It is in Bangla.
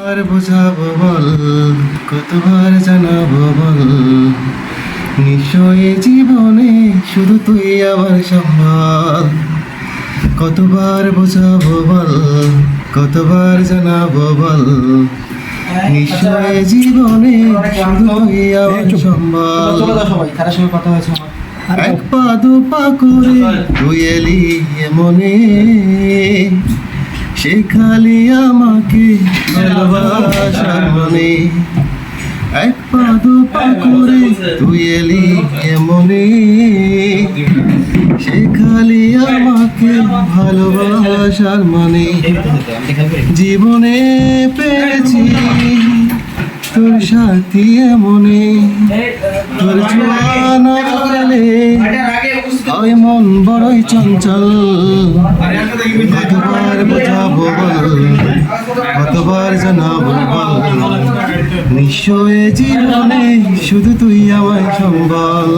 আর বোঝাবো বল কতবার জানাব বল? নিশ্চয় জীবনে শুধু তুই আমার সম্বল। কতবার বোঝাবো বল কতবার জানাব বল? নিশ্চয় জীবনে শুধু তুই আমার সম্বল। কথা হয়েছে এক পা দু পা করে তুই এলি মনে শেখালি আমাকে ভালোবাসার মনে এক পা দু পা করে তুই এলি মনে শেখালি আমাকে ভালোবাসার মানে জীবনে পেয়েছি তোর সাথী মনে তোর জোয়ানা গেলে হয় মন বড়ই চঞ্চল। বল জানাব বল। নিশ্চয় জীবনে শুধু তুই আমায় সম্বল।